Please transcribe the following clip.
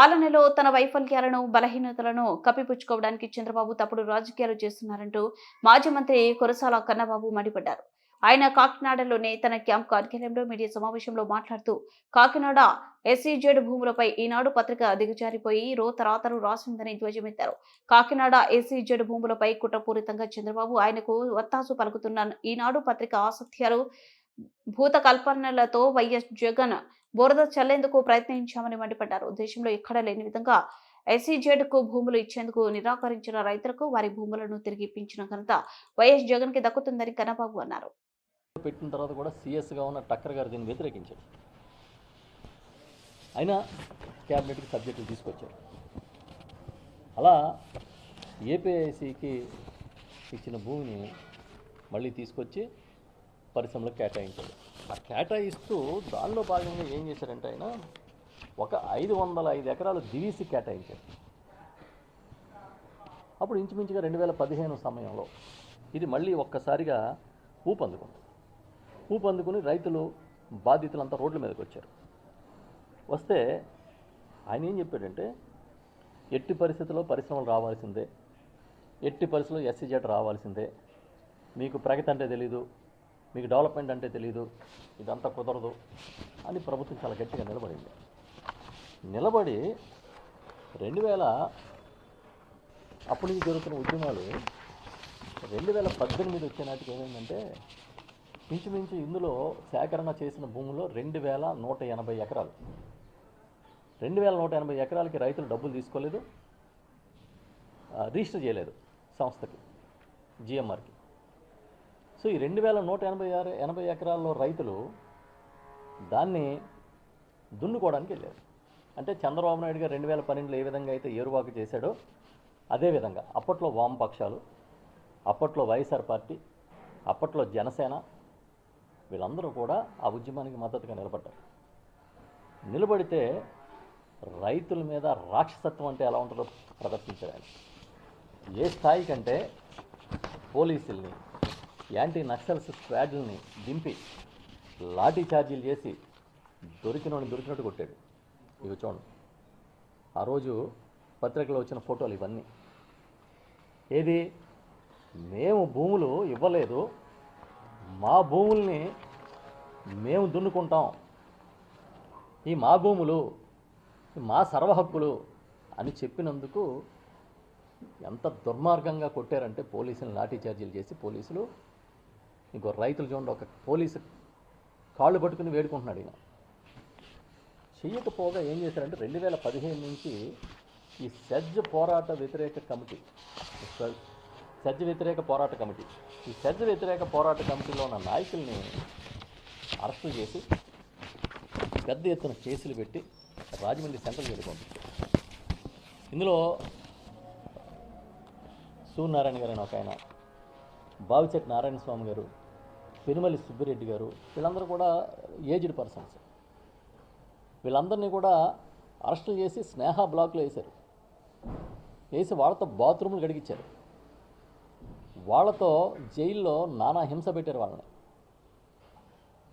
పాలనలో తన వైఫల్యాలను బలహీనతలను కప్పిపుచ్చుకోవడానికి చంద్రబాబు తప్పుడు రాజకీయాలు చేస్తున్నారంటూ మాజీ మంత్రి కురసాల కన్నబాబు మండిపడ్డారు. ఆయన కాకినాడలోనే తన క్యాంప్ కార్యాలయంలో మీడియా సమావేశంలో మాట్లాడుతూ కాకినాడ ఎస్సీజెడ్ భూములపై ఈనాడు పత్రిక దిగజారిపోయి రోతరాతరు రాసిందని ధ్వజమెత్తారు. కాకినాడ ఎస్సీజెడ్ భూములపై కుట్రపూరితంగా చంద్రబాబు ఆయనకు వత్తాసు పలుకుతున్న ఈనాడు పత్రిక ఆసక్త్యాలు భూత కల్పనలతో వైఎస్ జగన్ బురద చల్లేందుకు ప్రయత్నించామని మండిపడ్డారు. దేశంలో ఎక్కడా లేని విధంగా ఎస్సీజెడ్కు భూములు ఇచ్చేందుకు నిరాకరించిన రైతులకు వారి భూములను తిరిగి ఇప్పించిన ఘనత వైఎస్ జగన్కి దక్కుతుందని కన్నబాబు అన్నారు. పెట్టిన తర్వాత కూడా సీఎస్గా ఉన్న టక్కర్ గారు దీన్ని వ్యతిరేకించారు. అయినా క్యాబినెట్కి సబ్జెక్టులు తీసుకొచ్చారు. అలా ఏపీఐసికి ఇచ్చిన భూమిని మళ్ళీ తీసుకొచ్చి పరిశ్రమలకు కేటాయించారు ఆ కేటాయిస్తూ దానిలో భాగంగా ఏం చేశారంటే ఆయన ఒక ఐదు వందల ఐదు ఎకరాలు దివీసి కేటాయించారు అప్పుడు ఇంచుమించుగా రెండు వేల పదిహేను సమయంలో ఇది మళ్ళీ ఒక్కసారిగా ఊపందుకుంది ఊపందుకుని రైతులు బాధితులంతా రోడ్ల మీదకి వచ్చారు. వస్తే ఆయన ఏం చెప్పాడంటే ఎట్టి పరిస్థితుల్లో పరిశ్రమలు రావాల్సిందే ఎట్టి పరిస్థితుల్లో ఎస్సీజెడ్ రావాల్సిందే మీకు ప్రగతి అంటే తెలీదు మీకు డెవలప్మెంట్ అంటే తెలియదు ఇదంతా కుదరదు అని ప్రభుత్వం చాలా గట్టిగా నిలబడింది. నిలబడి రెండు వేల అప్పటి నుంచి జరుగుతున్న ఉద్యమాలు రెండు వేల పద్దెనిమిది వచ్చే నాటికి ఏమైందంటే ఇంచుమించు ఇందులో సేకరణ చేసిన భూములో రెండు వేల నూట ఎనభై ఎకరాలు. రెండు వేల నూట ఎనభై ఎకరాలకి రైతులు డబ్బులు తీసుకోలేదు రిజిస్టర్ చేయలేదు సంస్థకి జిఎంఆర్కి. సో ఈ రెండు వేల నూట ఎనభై ఆరు ఎనభై ఎకరాల్లో రైతులు దాన్ని దున్నుకోవడానికి వెళ్ళారు. అంటే చంద్రబాబు నాయుడు గారు రెండు వేల పన్నెండులో ఏ విధంగా అయితే ఏరువాకు చేశాడో అదేవిధంగా అప్పట్లో వామపక్షాలు అప్పట్లో వైఎస్ఆర్ పార్టీ అప్పట్లో జనసేన వీళ్ళందరూ కూడా ఆ ఉద్యమానికి మద్దతుగా నిలబడ్డారు. నిలబడితే రైతుల మీద రాక్షసత్వం అంటే ఎలా ఉంటుందో ప్రదర్శించడానికి ఏ స్థాయి కంటే పోలీసుల్ని యాంటీ నక్సల్స్ స్క్వాడ్లని దింపి లాఠీ ఛార్జీలు చేసి దొరికిన దొరికినట్టు కొట్టాడు. ఇవి చూడండి. ఆ రోజు పత్రికలో వచ్చిన ఫోటోలు ఇవన్నీ. ఏది? మేము భూములు ఇవ్వలేదు. మా భూముల్ని మేము దున్నుకుంటాం. ఈ మా భూములు మా సర్వహక్కులు అని చెప్పినందుకు ఎంత దుర్మార్గంగా కొట్టారంటే పోలీసులు లాఠీ చార్జీలు చేసి పోలీసులు ఇంకో రైతులు చూడండి ఒక పోలీసు కాళ్ళు పట్టుకుని వేడుకుంటున్నాడు ఈయన. చేయకపోగా ఏం చేశారంటే రెండు వేల పదిహేను నుంచి ఈ సెజ్ పోరాట వ్యతిరేక కమిటీ సజ్జ సెజ్ వ్యతిరేక పోరాట కమిటీ ఈ సెజ్ వ్యతిరేక పోరాట కమిటీలో ఉన్న నాయకుల్ని అరెస్టు చేసి పెద్ద ఎత్తున కేసులు పెట్టి రాజమండ్రి సెంట్రల్ జైలు ఇందులో సూర్యనారాయణ గారు అని ఒక ఆయన బావిచెట్ నారాయణ స్వామి గారు పెనుమల్లి సుబ్బిరెడ్డి గారు వీళ్ళందరూ కూడా ఏజ్డ్ పర్సన్స్ వీళ్ళందరినీ కూడా అరెస్టులు చేసి స్నేహ బ్లాక్లో వేశారు. వేసి వాళ్ళతో బాత్రూములు గడిగించారు వాళ్ళతో జైల్లో నానా హింస పెట్టారు వాళ్ళని.